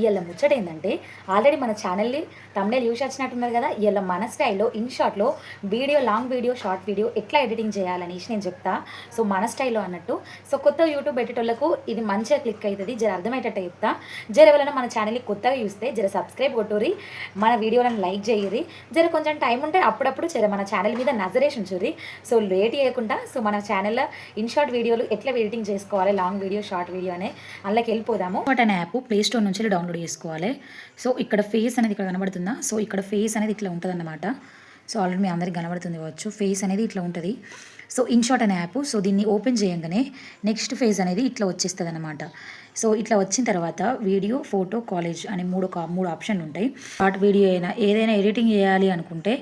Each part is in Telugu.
ఇవాళ ముచ్చట ఏంటంటే ఆల్రెడీ మన ఛానల్ని తమిళ యూస్ వచ్చినట్టున్నారు కదా ఇవాళ మన స్టైల్లో ఇన్ షార్ట్లో video long video short video ఎట్లా ఎడిటింగ్ చేయాలనేసి నేను చెప్తా. సో మన స్టైల్లో అన్నట్టు. సో కొత్త యూట్యూబ్ పెట్టేటోళ్ళకు ఇది మంచిగా క్లిక్ అవుతుంది జర అర్థమయ్యేటట్టు చెప్తా. జర ఎవరైనా మన ఛానల్ని కొత్తగా చూస్తే జర సబ్స్క్రైబ్ కొట్టుర్రి మన వీడియోలను లైక్ చేయరి. జర కొంచెం టైం ఉంటే అప్పుడప్పుడు జర మన ఛానల్ మీద నజరేషన్ చూరి. సో లేట్ చేయకుండా సో మన ఛానల్లో ఇన్ షార్ట్ వీడియోలు ఎట్లా ఎడిటింగ్ చేసుకోవాలి లాంగ్ వీడియో షార్ట్ వీడియో అనే అందులోకి వెళ్ళిపోదాము. బట్ అనే యాప్ ప్లే స్టోర్ నుంచి డౌన్లోడ్ చేసుకోవాలి. సో ఇక్కడ ఫేస్ అనేది ఇక్కడ కనబడుతుందా? సో ఇక్కడ ఫేస్ అనేది ఇట్లా ఉంటుంది అన్నమాట సో ఆల్రెడీ మీ అందరికి కనబడుతుంది కావచ్చు. ఫేస్ అనేది ఇట్లా ఉంటుంది. సో ఇన్షాట్ అనే యాప్ సో దీన్ని ఓపెన్ చేయగానే నెక్స్ట్ ఫేజ్ అనేది ఇట్లా వచ్చేస్తుంది అనమాట సో ఇట్లా వచ్చిన తర్వాత వీడియో ఫోటో కాలేజ్ అనే మూడు మూడు ఆప్షన్లు ఉంటాయి. షార్ట్ వీడియో అయినా ఏదైనా ఎడిటింగ్ చేయాలి అనుకుంటే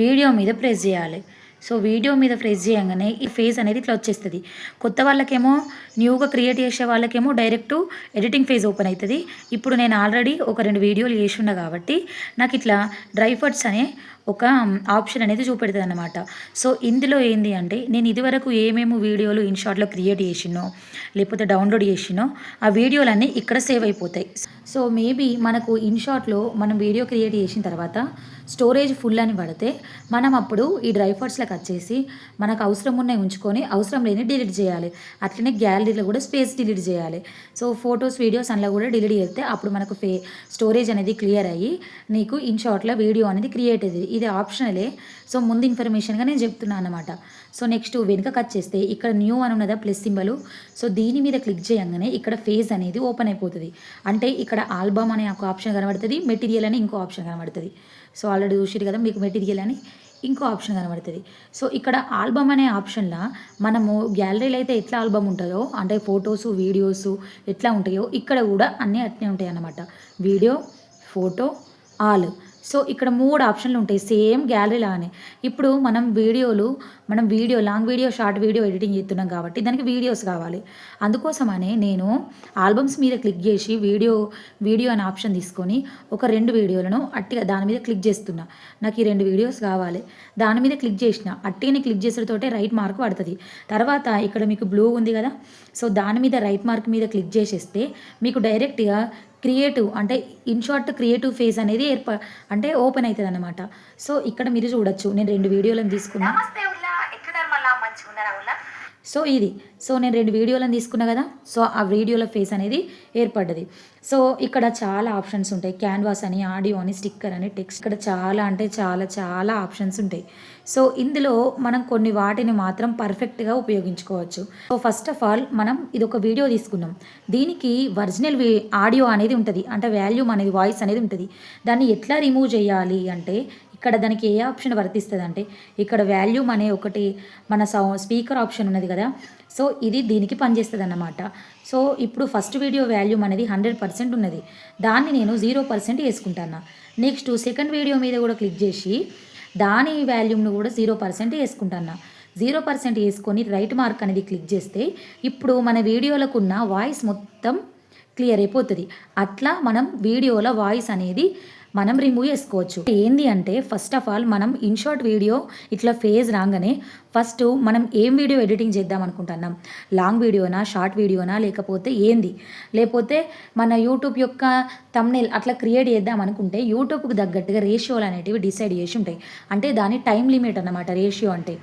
వీడియో మీద ప్రెస్ చేయాలి. సో వీడియో మీద ప్రెస్ చేయగానే ఈ ఫేజ్ అనేది ఇట్లా వచ్చేస్తుంది కొత్త వాళ్ళకేమో న్యూగా క్రియేట్ చేసే వాళ్ళకేమో డైరెక్ట్ ఎడిటింగ్ ఫేజ్ ఓపెన్ అవుతుంది ఇప్పుడు నేను ఆల్రెడీ ఒక రెండు వీడియోలు చేసి కాబట్టి నాకు ఇట్లా డ్రై ఫ్రూట్స్ అనే ఒక ఆప్షన్ అనేది చూపెడుతుంది అనమాట సో ఇందులో ఏంది అంటే నేను ఇదివరకు ఏమేమి వీడియోలు ఇన్షార్ట్లో క్రియేట్ చేసినో లేకపోతే డౌన్లోడ్ చేసినో ఆ వీడియోలన్నీ ఇక్కడ సేవ్ అయిపోతాయి. సో మేబీ మనకు ఇన్షార్ట్లో మనం వీడియో క్రియేట్ చేసిన తర్వాత స్టోరేజ్ ఫుల్ అని పడితే మనం అప్పుడు ఈ డ్రై ఫ్రూట్స్లకు వచ్చేసి మనకు అవసరం ఉన్నాయి ఉంచుకొని అవసరం లేని డిలీట్ చేయాలి. అట్లనే గ్యాలరీలో కూడా స్పేస్ డిలీట్ చేయాలి. సో ఫొటోస్ వీడియోస్ అందులో కూడా డిలీట్ చేస్తే అప్పుడు మనకు ఫే స్టోరేజ్ అనేది క్లియర్ అయ్యి నీకు ఇన్ షార్ట్లో వీడియో అనేది క్రియేట్ అయ్యేది. ఇది ఆప్షనలే. సో ముందు ఇన్ఫర్మేషన్గా నేను చెప్తున్నాను అనమాట సో నెక్స్ట్ వెనుక కట్ చేస్తే ఇక్కడ న్యూ అని ఉన్నదా ప్లస్ సింబల్. సో దీని మీద క్లిక్ చేయగానే ఇక్కడ ఫేజ్ అనేది ఓపెన్ అయిపోతుంది. అంటే ఇక్కడ ఆల్బమ్ అనే ఒక ఆప్షన్ కనబడుతుంది మెటీరియల్ అని ఇంకో ఆప్షన్ కనబడుతుంది. సో ఆల్రెడీ చూసిరు కదా మీకు మెటీరియల్ అని ఇంకో ఆప్షన్ కనబడుతుంది. సో ఇక్కడ ఆల్బమ్ అనే ఆప్షన్లో మనము గ్యాలరీలో అయితే ఎట్లా ఆల్బమ్ ఉంటుందో అంటే ఫొటోస్ వీడియోస్ ఎట్లా ఉంటాయో ఇక్కడ కూడా అన్నీ అట్నే ఉంటాయి అన్నమాట వీడియో ఫోటో ఆల్. సో ఇక్కడ మూడు ఆప్షన్లు ఉంటాయి. సేమ్ గ్యాలరీలానే ఇప్పుడు మనం వీడియోలు మనం video long video short video editing చేస్తున్నాం కాబట్టి దానికి వీడియోస్ కావాలి. అందుకోసమనే నేను ఆల్బమ్స్ మీద క్లిక్ చేసి వీడియో వీడియో అనే ఆప్షన్ తీసుకొని ఒక రెండు వీడియోలను అట్టిగా దాని మీద క్లిక్ చేస్తున్నా. నాకు ఈ రెండు వీడియోస్ కావాలి. దాని మీద క్లిక్ చేసిన అట్టిగానే క్లిక్ చేసేటతోటే రైట్ మార్క్ పడుతుంది. తర్వాత ఇక్కడ మీకు బ్లూ ఉంది కదా. సో దాని మీద రైట్ మార్క్ మీద క్లిక్ చేసేస్తే మీకు డైరెక్ట్గా క్రియేటివ్ అంటే ఇన్ షార్ట్ క్రియేటివ్ ఫేజ్ అనేది ఏర్ప అంటే ఓపెన్ అవుతుంది అనమాట సో ఇక్కడ మీరు చూడొచ్చు. నేను రెండు వీడియోలను తీసుకున్నాను సో ఇది. సో నేను రెండు వీడియోలను తీసుకున్నా కదా సో ఆ వీడియోల ఫేస్ అనేది ఏర్పడ్డది. సో ఇక్కడ చాలా ఆప్షన్స్ ఉంటాయి. క్యాన్వాస్ అని ఆడియో అని స్టిక్కర్ అని టెక్స్ట్ ఇక్కడ చాలా అంటే చాలా చాలా ఆప్షన్స్ ఉంటాయి. సో ఇందులో మనం కొన్ని వాటిని మాత్రం పర్ఫెక్ట్గా ఉపయోగించుకోవచ్చు. సో ఫస్ట్ ఆఫ్ ఆల్ మనం ఇది ఒక వీడియో తీసుకున్నాం దీనికి ఒరిజినల్ ఆడియో అనేది ఉంటుంది. అంటే వాల్యూమ్ అనేది వాయిస్ అనేది ఉంటుంది. దాన్ని ఎట్లా రిమూవ్ చేయాలి అంటే ఇక్కడ దానికి ఏ ఆప్షన్ వర్తిస్తుంది అంటే ఇక్కడ వాల్యూమ్ అనే ఒకటి మన సౌ స్పీకర్ ఆప్షన్ ఉన్నది కదా. సో ఇది దీనికి పనిచేస్తుంది అన్నమాట సో ఇప్పుడు ఫస్ట్ వీడియో వాల్యూమ్ అనేది హండ్రెడ్ పర్సెంట్ ఉన్నది. దాన్ని నేను జీరో పర్సెంట్ వేసుకుంటాను. నెక్స్ట్ సెకండ్ వీడియో మీద కూడా క్లిక్ చేసి దాని వాల్యూమ్ను కూడా జీరో పర్సెంట్ వేసుకుంటాను. జీరో పర్సెంట్ వేసుకొని రైట్ మార్క్ అనేది క్లిక్ చేస్తే ఇప్పుడు మన వీడియోలకు ఉన్న వాయిస్ మొత్తం క్లియర్ అయిపోతుంది. అట్లా మనం వీడియోలో వాయిస్ అనేది మనం రిమూవ్ చేసుకోవచ్చు. ఏంది అంటే ఫస్ట్ ఆఫ్ ఆల్ మనం ఇన్షార్ట్ వీడియో ఇట్లా ఫేజ్ రాగానే ఫస్ట్ మనం ఏం వీడియో ఎడిటింగ్ చేద్దాం అనుకుంటున్నాం? లాంగ్ వీడియోనా షార్ట్ వీడియోనా లేకపోతే ఏంది? లేకపోతే మన యూట్యూబ్ యొక్క తమ్నెల్ అట్లా క్రియేట్ చేద్దాం అనుకుంటే యూట్యూబ్కి తగ్గట్టుగా రేషియోలు అనేటివి డిసైడ్ చేసి ఉంటాయి. అంటే దాని టైం లిమిట్ అన్నమాట రేషియో అంటే.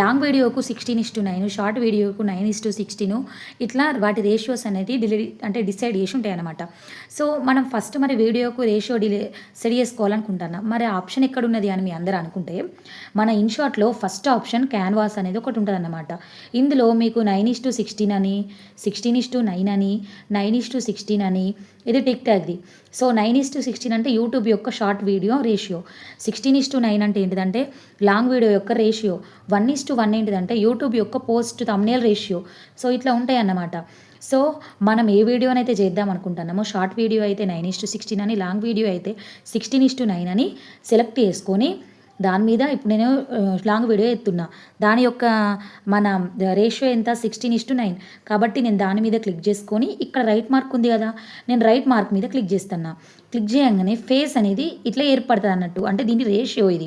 Long వీడియోకు sixteen is to nine short వీడియోకు nine is to ఇట్లా వాటి రేషియోస్ అనేటివి డిలీ అంటే డిసైడ్ చేసి ఉంటాయి అనమాట సో మనం ఫస్ట్ మరి వీడియోకు రేషియో డిలే సెట్ చేసుకోవాలనుకుంటున్నా మరి ఆప్షన్ ఎక్కడున్నది అని మీ అందరూ అనుకుంటే మన ఇన్షార్ట్లో ఫస్ట్ ఆప్షన్ క్యాన్వాస్ అనేది ఒకటి ఉంటుంది అన్నమాట ఇందులో మీకు నైన్ ఇస్ టు సిక్స్టీన్ అని సిక్స్టీన్ ఇస్ టు నైన్ అని నైన్ ఇస్ టు సిక్స్టీన్ అని ఇది టిక్ ట్యాగ్ది so nine is to sixteen అంటే యూట్యూబ్ యొక్క short video ratio. Sixteen is to nine అంటే ఏంటిదంటే లాంగ్ వీడియో యొక్క ratio. One is to one ఏంటిదంటే యూట్యూబ్ యొక్క పోస్ట్ తమ్నేల్ రేషియో. సో ఇట్లా ఉంటాయి అన్నమాట సో మనం ఏ వీడియోనైతే చేద్దాం అనుకుంటున్నామో షార్ట్ వీడియో అయితే నైన్ ఇస్ టు సిక్స్టీన్ అని లాంగ్ వీడియో అయితే సిక్స్టీన్ ఇస్ టు నైన్ అని సెలెక్ట్ చేసుకొని దాని మీద ఇప్పుడు నేను లాంగ్ వీడియో ఎత్తున్నా. దాని యొక్క మన రేషియో ఎంత? Sixteen is to nine. కాబట్టి నేను దాని మీద క్లిక్ చేసుకొని ఇక్కడ రైట్ మార్క్ ఉంది కదా నేను రైట్ మార్క్ మీద క్లిక్ చేస్తున్నా. క్లిక్ చేయగానే ఫేస్ అనేది ఇట్లా ఏర్పడుతుంది అన్నట్టు. అంటే దీని రేషియో ఇది.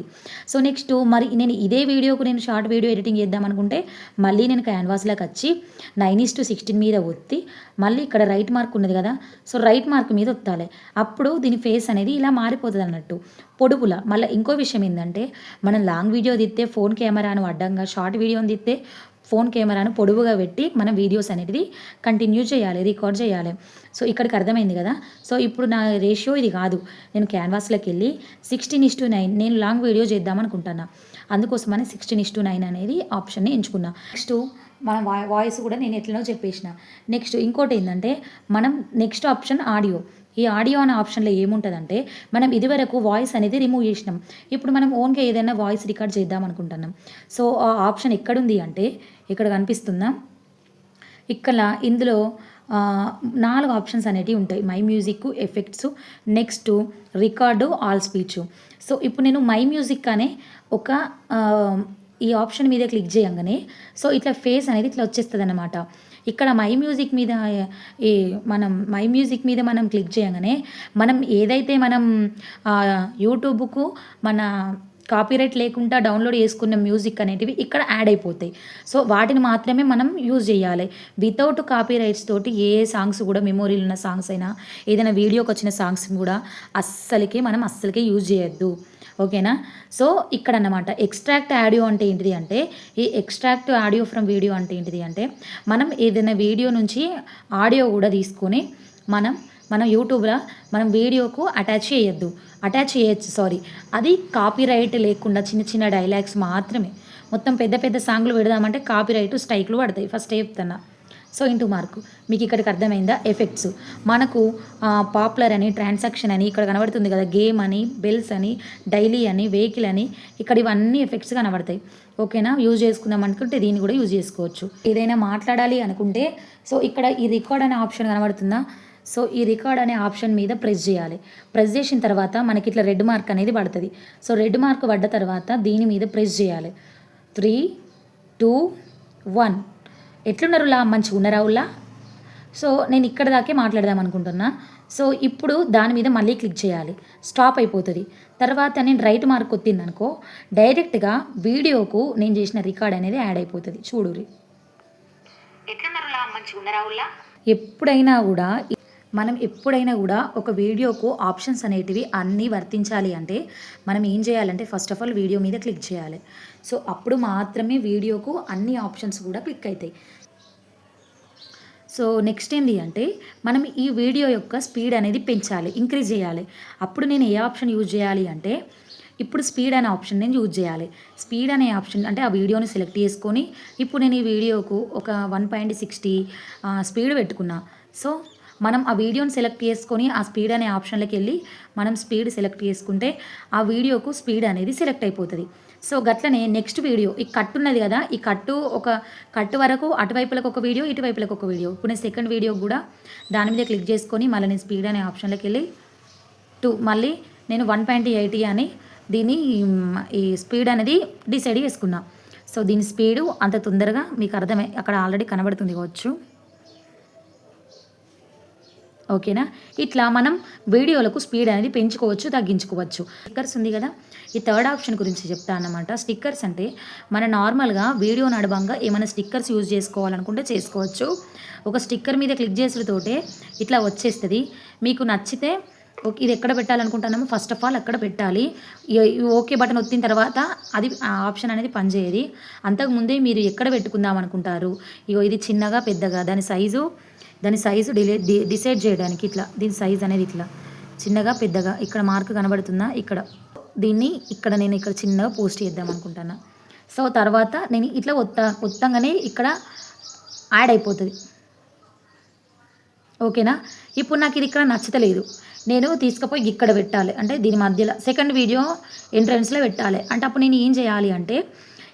సో నెక్స్ట్ మరి నేను ఇదే వీడియోకు నేను షార్ట్ వీడియో ఎడిటింగ్ చేద్దాం అనుకుంటే మళ్ళీ నేను క్యాన్వాస్లోకి వచ్చి నైన్ ఇస్ టు సిక్స్టీన్ మీద ఒత్తి మళ్ళీ ఇక్కడ రైట్ మార్క్ ఉన్నది కదా సో రైట్ మార్క్ మీద ఒత్తాలి. అప్పుడు దీని ఫేస్ అనేది ఇలా మారిపోతుంది అన్నట్టు. పొడుపుల. మళ్ళీ ఇంకో విషయం ఏంటంటే మనం లాంగ్ వీడియో తీస్తే ఫోన్ కెమెరాను అడ్డంగా షార్ట్ వీడియోని తీస్తే ఫోన్ కెమెరాను పొడువుగా పెట్టి మనం వీడియోస్ అనేది కంటిన్యూ చేయాలి రికార్డ్ చేయాలి. సో ఇక్కడికి అర్థమైంది కదా? సో ఇప్పుడు నా రేషియో ఇది కాదు. నేను క్యాన్వాస్లోకి వెళ్ళి సిక్స్టీన్ ఇస్ టు నైన్ నేను లాంగ్ వీడియో చేద్దామనుకుంటున్నా అందుకోసమని సిక్స్టీన్ ఇస్ టు నైన్ అనేది ఆప్షన్ని ఎంచుకున్నా. నెక్స్ట్ మన వాయిస్ కూడా నేను ఎట్లనో చెప్పేసిన. నెక్స్ట్ ఇంకోటి ఏంటంటే మనం నెక్స్ట్ ఆప్షన్ ఆడియో ఈ ఆడియో అనే ఆప్షన్లో ఏముంటుందంటే మనం ఇదివరకు వాయిస్ అనేది రిమూవ్ చేసినాం. ఇప్పుడు మనం ఓన్గా ఏదైనా వాయిస్ రికార్డ్ చేద్దాం అనుకుంటున్నాం. సో ఆ ఆప్షన్ ఎక్కడుంది అంటే ఇక్కడ కనిపిస్తుందా? ఇక్కడ ఇందులో నాలుగు ఆప్షన్స్ అనేటివి ఉంటాయి. My music effects next record all speech so ఇప్పుడు నేను మై మ్యూజిక్ అనే ఒక ఈ ఆప్షన్ మీద క్లిక్ చేయంగానే సో ఇట్లా ఫేస్ అనేది ఇట్లా వచ్చేస్తుంది అనమాట ఇక్కడ మై మ్యూజిక్ మీద ఈ మనం మై మ్యూజిక్ మీద మనం క్లిక్ చేయగానే మనం ఏదైతే మనం యూట్యూబ్కు మన కాపీరైట్ లేకుండా డౌన్లోడ్ చేసుకున్న మ్యూజిక్ అనేటివి ఇక్కడ యాడ్ అయిపోతాయి. సో వాటిని మాత్రమే మనం యూజ్ చేయాలి. వితౌట్ కాపీరైట్స్ తోటి ఏ సాంగ్స్ కూడా మెమోరీలు ఉన్న సాంగ్స్ అయినా ఏదైనా వీడియోకి వచ్చిన సాంగ్స్ కూడా అస్సలకి మనం అస్సలకే యూజ్ చేయొద్దు. ఓకేనా సో ఇక్కడ అన్నమాట ఎక్స్ట్రాక్ట్ ఆడియో అంటే ఏంటిది అంటే ఈ ఎక్స్ట్రాక్ట్ ఆడియో ఫ్రమ్ వీడియో అంటే ఏంటిది అంటే మనం ఏదైనా వీడియో నుంచి ఆడియో కూడా తీసుకొని మనం మనం యూట్యూబ్లో మనం వీడియోకు అటాచ్ చేయొద్దు. అటాచ్ చేయొచ్చు సారీ. అది కాపీరైట్ లేకుండా చిన్న చిన్న డైలాగ్స్ మాత్రమే. మొత్తం పెద్ద పెద్ద సాంగ్లు పెడదామంటే కాపీరైట్ స్ట్రైక్లు పడతాయి. ఫస్ట్ చెప్తున్నా. So into mark. మీకు ఇక్కడికి అర్థమైందా? ఎఫెక్ట్స్. మనకు పాపులర్ అని ట్రాన్సాక్షన్ అని ఇక్కడ కనబడుతుంది కదా. గేమ్ అని బెల్స్ అని డైలీ అని వెహికల్ అని. ఇక్కడ ఇవన్నీ ఎఫెక్ట్స్ కనబడతాయి. ఓకేనా? యూజ్ చేసుకుందాం అనుకుంటే దీన్ని కూడా యూజ్ చేసుకోవచ్చు. ఏదైనా మాట్లాడాలి అనుకుంటే సో ఇక్కడ ఈ రికార్డ్ అనే ఆప్షన్ కనబడుతుందా? సో ఈ రికార్డ్ అనే ఆప్షన్ మీద ప్రెస్ చేయాలి. ప్రెస్ చేసిన తర్వాత మనకి ఇట్లా రెడ్ మార్క్ అనేది పడుతుంది. సో రెడ్ మార్క్ పడ్డ తర్వాత దీని మీద ప్రెస్ చేయాలి. Three two one. ఎట్లున్నారు లా? మంచిగా ఉన్నారా ఉల్లా సో నేను ఇక్కడ దాకే మాట్లాడదాం అనుకుంటున్నా. సో ఇప్పుడు దాని మీద మళ్ళీ క్లిక్ చేయాలి. స్టాప్ అయిపోతుంది. తర్వాత నేను రైట్ మార్క్ అనుకో డైరెక్ట్గా వీడియోకు నేను చేసిన రికార్డ్ అనేది యాడ్ అయిపోతుంది. చూడురి ఉల్లా ఎప్పుడైనా కూడా మనం ఎప్పుడైనా కూడా ఒక వీడియోకు ఆప్షన్స్ అనేటివి అన్నీ వర్తించాలి అంటే మనం ఏం చేయాలంటే ఫస్ట్ ఆఫ్ ఆల్ వీడియో మీద క్లిక్ చేయాలి. సో అప్పుడు మాత్రమే వీడియోకు అన్ని ఆప్షన్స్ కూడా క్లిక్ అవుతాయి సో నెక్స్ట్ ఏంటి అంటే మనం ఈ వీడియో యొక్క స్పీడ్ అనేది పెంచాలి ఇంక్రీజ్ చేయాలి. అప్పుడు నేను ఏ ఆప్షన్ యూజ్ చేయాలి అంటే ఇప్పుడు స్పీడ్ అనే ఆప్షన్ నేను యూజ్ చేయాలి. స్పీడ్ అనే ఆప్షన్ అంటే ఆ వీడియోని సెలెక్ట్ చేసుకొని ఇప్పుడు నేను ఈ వీడియోకు ఒక వన్ పాయింట్ సిక్స్టీ స్పీడ్ పెట్టుకున్నా. సో మనం ఆ వీడియోని సెలెక్ట్ చేసుకొని ఆ స్పీడ్ అనే ఆప్షన్లోకి వెళ్ళి మనం స్పీడ్ సెలెక్ట్ చేసుకుంటే ఆ వీడియోకు స్పీడ్ అనేది సెలెక్ట్ అయిపోతుంది. సో గట్లనే నెక్స్ట్ వీడియో ఈ కట్ ఉన్నది కదా ఈ కట్టు ఒక కట్టు వరకు అటువైపులకు ఒక వీడియో ఇటువైపులకు ఒక వీడియో ఇప్పుడు నేను సెకండ్ వీడియో కూడా దాని మీద క్లిక్ చేసుకొని మళ్ళీ నేను స్పీడ్ అనే ఆప్షన్లోకి వెళ్ళి టూ మళ్ళీ నేను వన్ పాయింట్ ఎయిటీ అని దీని ఈ స్పీడ్ అనేది డిసైడ్ చేసుకున్నా. సో దీని స్పీడు అంత తొందరగా మీకు అర్థమై అక్కడ ఆల్రెడీ కనబడుతుంది కావచ్చు. ఓకేనా? ఇట్లా మనం వీడియోలకు స్పీడ్ అనేది పెంచుకోవచ్చు తగ్గించుకోవచ్చు. స్టిక్కర్స్ ఉంది కదా? ఈ థర్డ్ ఆప్షన్ గురించి చెప్తా అన్నమాట. స్టిక్కర్స్ అంటే మన నార్మల్గా వీడియో నడవంగా ఏమైనా స్టిక్కర్స్ యూజ్ చేసుకోవాలనుకుంటే చేసుకోవచ్చు. ఒక స్టిక్కర్ మీద క్లిక్ చేసుడుతోటే ఇట్లా వచ్చేస్తుంది. మీకు నచ్చితే ఇది ఎక్కడ పెట్టాలనుకుంటున్నామో ఫస్ట్ ఆఫ్ ఆల్ అక్కడ పెట్టాలి. ఓకే బటన్ ఒత్తిన తర్వాత అది ఆ ఆప్షన్ అనేది పనిచేయదు. అంతకుముందే మీరు ఎక్కడ పెట్టుకుందాం అనుకుంటారు? ఇగో ఇది చిన్నగా పెద్దగా దాని సైజు దాని సైజు డిలే డి- డిసైడ్ చేయడానికి ఇట్లా దీని సైజ్ అనేది ఇట్లా. చిన్నగా పెద్దగా ఇక్కడ మార్క్ కనబడుతుందా? ఇక్కడ. దీన్ని ఇక్కడ నేను ఇక్కడ చిన్నగా పోస్ట్ చేద్దాం అనుకుంటున్నా సో తర్వాత నేను ఇట్లా ఒత్త ఒత్తంగానే ఇక్కడ యాడ్ అయిపోతుంది. ఓకేనా ఇప్పుడు నాకు ఇది ఇక్కడ నచ్చతలేదు. నేను తీసుకుపోయి ఇక్కడ పెట్టాలి. అంటే దీని మధ్యలో సెకండ్ వీడియో ఎంట్రన్స్లో పెట్టాలి. అంటే అప్పుడు నేను ఏం చేయాలి అంటే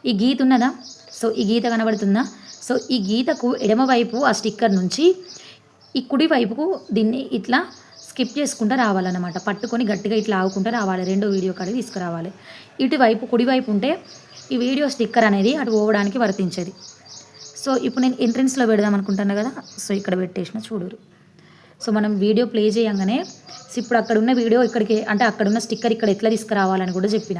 ఈ గీత ఉన్నదా? సో ఈ గీత కనబడుతుందా? సో ఈ గీతకు ఎడమవైపు ఆ స్టిక్కర్ నుంచి ఈ కుడి వైపుకు దీన్ని ఇట్లా స్కిప్ చేసుకుంటూ రావాలన్నమాట. పట్టుకొని గట్టిగా ఇట్లా ఆగుకుంటూ రావాలి. రెండో వీడియో కాడికి తీసుకురావాలి. ఇటువైపు కుడివైపు ఉంటే ఈ వీడియో స్టిక్కర్ అనేది అటు పోవడానికి వర్తించేది. సో ఇప్పుడు నేను ఎంట్రెన్స్లో పెడదాం అనుకుంటాను కదా? సో ఇక్కడ పెట్టేసిన చూడరు సో మనం వీడియో ప్లే చేయంగానే ఇప్పుడు అక్కడ ఉన్న వీడియో ఇక్కడికి అంటే అక్కడ ఉన్న స్టిక్కర్ ఇక్కడ ఎట్లా తీసుకురావాలని కూడా చెప్పిన.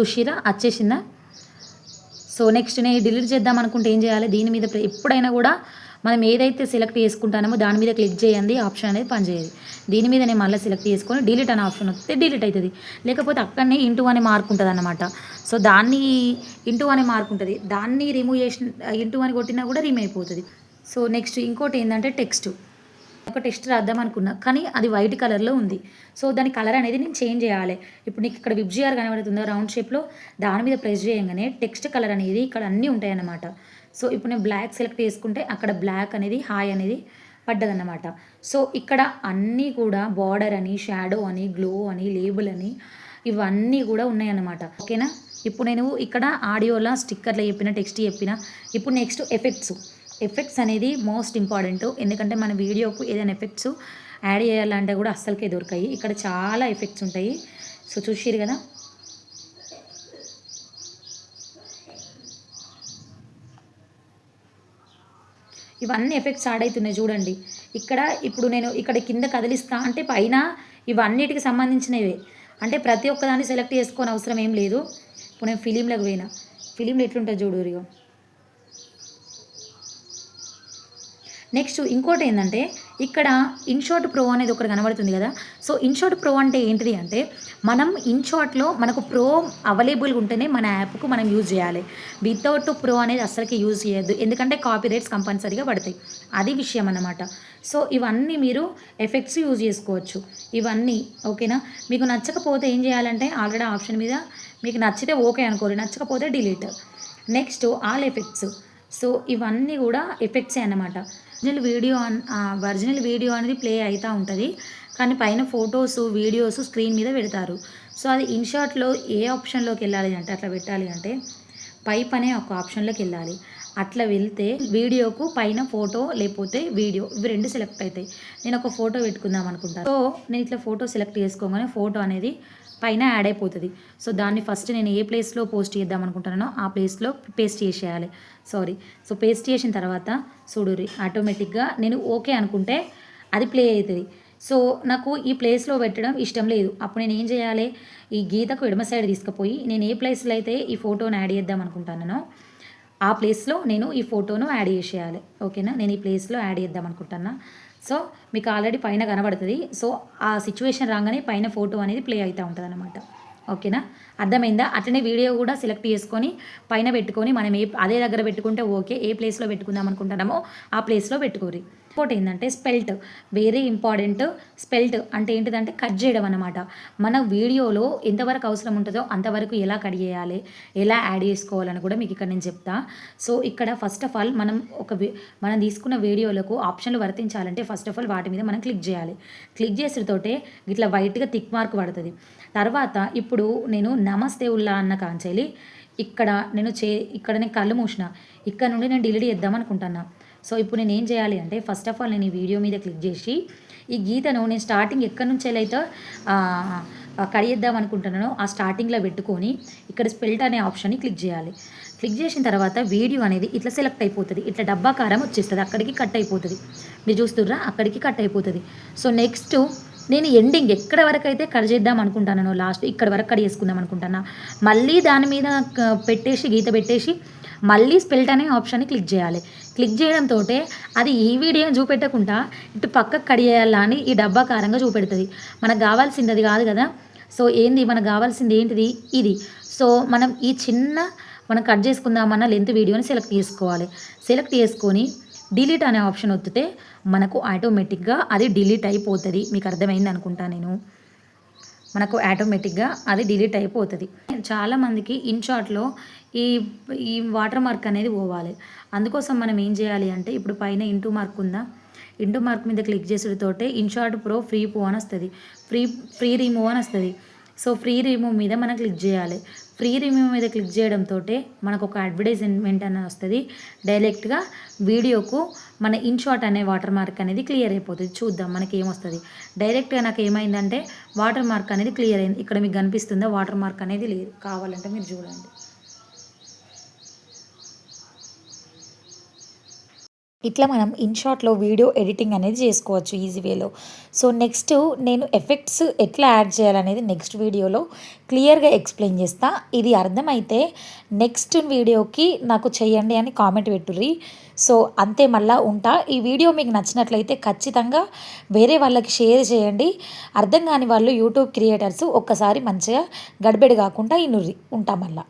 సుషిరా వచ్చేసిందా సో నెక్స్ట్ నేను డిలీట్ చేద్దాం అనుకుంటే ఏం చేయాలి? దీని మీద ఎప్పుడైనా కూడా మనం ఏదైతే సెలెక్ట్ చేసుకుంటామో దాని మీద క్లిక్ చేయండి. ఆప్షన్ అనేది పనిచేయదు. దీని మీద నేను మళ్ళీ సెలెక్ట్ చేసుకొని డిలీట్ అనే ఆప్షన్ వస్తే డిలీట్ అవుతుంది. లేకపోతే అక్కడనే ఇంటూ అనే మార్క్ ఉంటుంది అన్నమాట సో దాన్ని ఇంటూ అనే మార్క్ ఉంటుంది. దాన్ని రిమూవ్ చేసిన ఇంటూ అని కొట్టినా కూడా రిమూవ్ అయిపోతుంది. సో నెక్స్ట్ ఇంకోటి ఏంటంటే టెక్స్ట్. ఒక టెక్స్ట్ రాద్దాం అనుకున్నా కానీ అది వైట్ కలర్లో ఉంది. సో దాని కలర్ అనేది నేను చేంజ్ చేయాలి. ఇప్పుడు నీకు ఇక్కడ విబ్జిఆర్ కనబడుతుందో? రౌండ్ షేప్లో దాని మీద ప్రెస్ చేయగానే టెక్స్ట్ కలర్ అనేది ఇక్కడ అన్నీ ఉంటాయి అన్నమాట సో ఇప్పుడు నేను బ్లాక్ సెలెక్ట్ చేసుకుంటే అక్కడ బ్లాక్ అనేది హాయ్ అనేది పడ్డదన్నమాట. సో ఇక్కడ అన్నీ కూడా బార్డర్ అని షాడో అని గ్లో అని లేబుల్ అని ఇవన్నీ కూడా ఉన్నాయన్నమాట. ఓకేనా? ఇప్పుడు నేను ఇక్కడ ఆడియోలో స్టిక్కర్లో చెప్పిన టెక్స్ట్ చెప్పిన. ఇప్పుడు నెక్స్ట్ ఎఫెక్ట్స్. ఎఫెక్ట్స్ అనేది మోస్ట్ ఇంపార్టెంట్ ఎందుకంటే మన వీడియోకు ఏదైనా ఎఫెక్ట్స్ యాడ్ చేయాలంటే కూడా అస్సలకే దొరికాయి. ఇక్కడ చాలా ఎఫెక్ట్స్ ఉంటాయి. సో చూసిరు కదా? ఇవన్నీ ఎఫెక్ట్స్ యాడ్ అవుతున్నాయి చూడండి. ఇక్కడ ఇప్పుడు నేను ఇక్కడ కింద కదిలిస్తా అంటే పైన ఇవన్నిటికి సంబంధించినవే. అంటే ప్రతి ఒక్కదాన్ని సెలెక్ట్ చేసుకోని అవసరం ఏం లేదు. ఇప్పుడు నేను ఫిలింలకు పోయినా. ఫిలింలు ఎట్లుంటుంది చూడు ఇగో నెక్స్ట్ ఇంకోటి ఏంటంటే ఇక్కడ ఇన్షాట్ ప్రో అనేది ఒకటి కనబడుతుంది కదా. సో ఇన్షాట్ ప్రో అంటే ఏంటిది అంటే మనం ఇన్షాట్లో మనకు ప్రో అవైలబుల్గా ఉంటేనే మన యాప్కు మనం యూజ్ చేయాలి. వితౌట్ ప్రో అనేది అసలుకి యూజ్ చేయొద్దు. ఎందుకంటే కాపీ రేట్స్ కంపల్సరీగా పడతాయి. అది విషయం అన్నమాట. సో ఇవన్నీ మీరు ఎఫెక్ట్స్ యూజ్ చేసుకోవచ్చు. ఇవన్నీ ఓకేనా? మీకు నచ్చకపోతే ఏం చేయాలంటే ఆల్రెడీ ఆప్షన్ మీద మీకు నచ్చితే ఓకే అనుకోరు నచ్చకపోతే delete. Next all effects so ఇవన్నీ కూడా ఎఫెక్ట్సే అన్నమాట. ఒరిజినల్ వీడియో ఒరిజినల్ వీడియో అనేది ప్లే అవుతూ ఉంటుంది. కానీ పైన ఫొటోస్ వీడియోస్ స్క్రీన్ మీద పెడతారు. సో అది ఇన్షాట్లో ఏ ఆప్షన్లోకి వెళ్ళాలి అంటే అట్లా పెట్టాలి అంటే పైప్ అనే ఒక ఆప్షన్లోకి వెళ్ళాలి. అట్లా వెళ్తే వీడియోకు పైన ఫోటో లేకపోతే వీడియో ఇవి రెండు సెలెక్ట్ అవుతాయి నేను ఒక ఫోటో పెట్టుకుందాం అనుకుంటాను సో నేను ఇట్లా ఫోటో సెలెక్ట్ చేసుకోగానే ఫోటో అనేది పైన యాడ్ అయిపోతుంది. సో దాన్ని ఫస్ట్ నేను ఏ ప్లేస్లో పోస్ట్ చేద్దాం అనుకుంటున్నానో ఆ ప్లేస్లో పేస్ట్ చేసేయాలి. సారీ సో పేస్ట్ చేసిన తర్వాత చూడురి ఆటోమేటిక్గా నేను ఓకే అనుకుంటే అది ప్లే అవుతుంది సో నాకు ఈ ప్లేస్లో పెట్టడం ఇష్టం లేదు. అప్పుడు నేను ఏం చేయాలి? ఈ గీతకు ఎడమ సైడ్ తీసుకుపోయి నేను ఏ ప్లేస్లో అయితే ఈ ఫోటోని యాడ్ చేద్దాం అనుకుంటున్నానో ఆ ప్లేస్లో నేను ఈ ఫోటోను యాడ్ చేసేయాలి. ఓకేనా నేను ఈ ప్లేస్లో యాడ్ చేద్దాం అనుకుంటున్నా. సో మీకు ఆల్రెడీ పైన కనబడుతుంది. సో ఆ సిచ్యువేషన్ రాగానే పైన ఫోటో అనేది ప్లే అవుతూ ఉంటుంది అనమాట ఓకేనా? అర్థమైందా? అట్లనే వీడియో కూడా సెలెక్ట్ చేసుకొని పైన పెట్టుకొని మనం ఏ అదే దగ్గర పెట్టుకుంటే ఓకే. ఏ ప్లేస్లో పెట్టుకుందాం అనుకుంటున్నామో ఆ ప్లేస్లో పెట్టుకోరి. ఇంకోటి ఏంటంటే స్పెల్ట్. వెరీ ఇంపార్టెంట్ స్పెల్ట్ అంటే ఏంటిదంటే కట్ చేయడం అనమాట మన వీడియోలో ఎంతవరకు అవసరం ఉంటుందో అంతవరకు ఎలా కట్ చేయాలి ఎలా యాడ్ చేసుకోవాలని కూడా మీకు ఇక్కడ నేను చెప్తా. సో ఇక్కడ ఫస్ట్ ఆఫ్ ఆల్ మనం ఒక మనం తీసుకున్న వీడియోలకు ఆప్షన్లు వర్తించాలంటే ఫస్ట్ ఆఫ్ ఆల్ వాటి మీద మనం క్లిక్ చేయాలి. క్లిక్ చేసేతోటే ఇట్లా వైట్గా థిక్ మార్క్ పడుతుంది. తర్వాత ఇప్పుడు నేను నమస్తే ఉల్లా అన్న కాంచెలి. ఇక్కడ నేను చే ఇక్కడ నేను కళ్ళు మూసిన. ఇక్కడ నుండి నేను డిలీట్ చేద్దాం అనుకుంటున్నా. సో ఇప్పుడు నేను ఏం చేయాలి అంటే ఫస్ట్ ఆఫ్ ఆల్ నేను ఈ వీడియో మీద క్లిక్ చేసి ఈ గీతను నేను స్టార్టింగ్ ఎక్కడి నుంచి అయితే కడియేద్దాం అనుకుంటున్నానో ఆ స్టార్టింగ్లో పెట్టుకొని ఇక్కడ స్పెల్ట్ అనే ఆప్షన్ని క్లిక్ చేయాలి. క్లిక్ చేసిన తర్వాత వీడియో అనేది ఇట్లా సెలెక్ట్ అయిపోతుంది. ఇట్లా డబ్బాకారం వచ్చేస్తుంది. అక్కడికి కట్ అయిపోతుంది. మీరు చూస్తుర్రా? అక్కడికి కట్ అయిపోతుంది. సో నెక్స్ట్ నేను ఎండింగ్ ఎక్కడ వరకు అయితే కట్ చేద్దాం అనుకుంటాను లాస్ట్ ఇక్కడ వరకు కట్ చేసుకుందాం అనుకుంటానా మళ్ళీ దాని మీద పెట్టేసి గీత పెట్టేసి మళ్ళీ స్పెల్ట్ అనే ఆప్షన్ని క్లిక్ చేయాలి. క్లిక్ చేయడంతో అది ఈ వీడియో చూపెట్టకుండా ఇటు పక్కకు కట్ చేయాలా అని ఈ డబ్బా కారంగా చూపెడుతుంది. మనకు కావాల్సింది అది కాదు కదా. సో ఏంది? మనకు కావాల్సింది ఏంటిది? ఇది. సో మనం ఈ చిన్న మనం కట్ చేసుకుందామన్న లెంత్ వీడియోని సెలెక్ట్ చేసుకోవాలి. సెలెక్ట్ చేసుకొని డిలీట్ అనే ఆప్షన్ ఒత్తితే మనకు ఆటోమేటిక్గా అది డిలీట్ అయిపోతుంది. మీకు అర్థమైంది అనుకుంటా నేను. మనకు ఆటోమేటిక్గా అది డిలీట్ అయిపోతుంది. చాలామందికి ఇన్ షార్ట్లో ఈ ఈ వాటర్ మార్క్ అనేది పోవాలి. అందుకోసం మనం ఏం చేయాలి అంటే ఇప్పుడు పైన ఇంటూ మార్క్ ఉందా? ఇంటూ మార్క్ మీద క్లిక్ చేసేటతోటే ఇన్ షార్ట్ ప్రో ఫ్రీ పో అని వస్తుంది. ఫ్రీ ఫ్రీ రిమూవ్ అని వస్తుంది. సో ఫ్రీ రిమూవ్ మీద మనం క్లిక్ చేయాలి. ఫ్రీ రివ్యూ మీద క్లిక్ చేయడంతో మనకు ఒక అడ్వర్టైజ్మెంట్ అనేది వస్తుంది. డైరెక్ట్గా వీడియోకు మన ఇన్ షాట్ అనే వాటర్ మార్క్ అనేది క్లియర్ అయిపోతుంది. చూద్దాం మనకి ఏమొస్తుంది డైరెక్ట్గా నాకు ఏమైందంటే వాటర్ మార్క్ అనేది క్లియర్ అయింది. ఇక్కడ మీకు కనిపిస్తుందా? వాటర్ మార్క్ అనేది లేదు. కావాలంటే మీరు చూడండి. ఇట్లా మనం ఇన్షాట్లో వీడియో ఎడిటింగ్ అనేది చేసుకోవచ్చు ఈజీ వేలో. సో నెక్స్ట్ నేను ఎఫెక్ట్స్ ఎట్లా యాడ్ చేయాలనేది నెక్స్ట్ వీడియోలో క్లియర్గా ఎక్స్ప్లెయిన్ చేస్తా. ఇది అర్థమైతే నెక్స్ట్ వీడియోకి నాకు చేయండి అని కామెంట్ పెట్టుర్రి. సో అంతే మళ్ళా ఉంటా. ఈ వీడియో మీకు నచ్చినట్లయితే ఖచ్చితంగా వేరే వాళ్ళకి షేర్ చేయండి. అర్థం కాని వాళ్ళు యూట్యూబ్ క్రియేటర్స్ ఒక్కసారి మంచిగా గడిబిడి కాకుండా ఇనుర్రి. ఉంటా మళ్ళీ.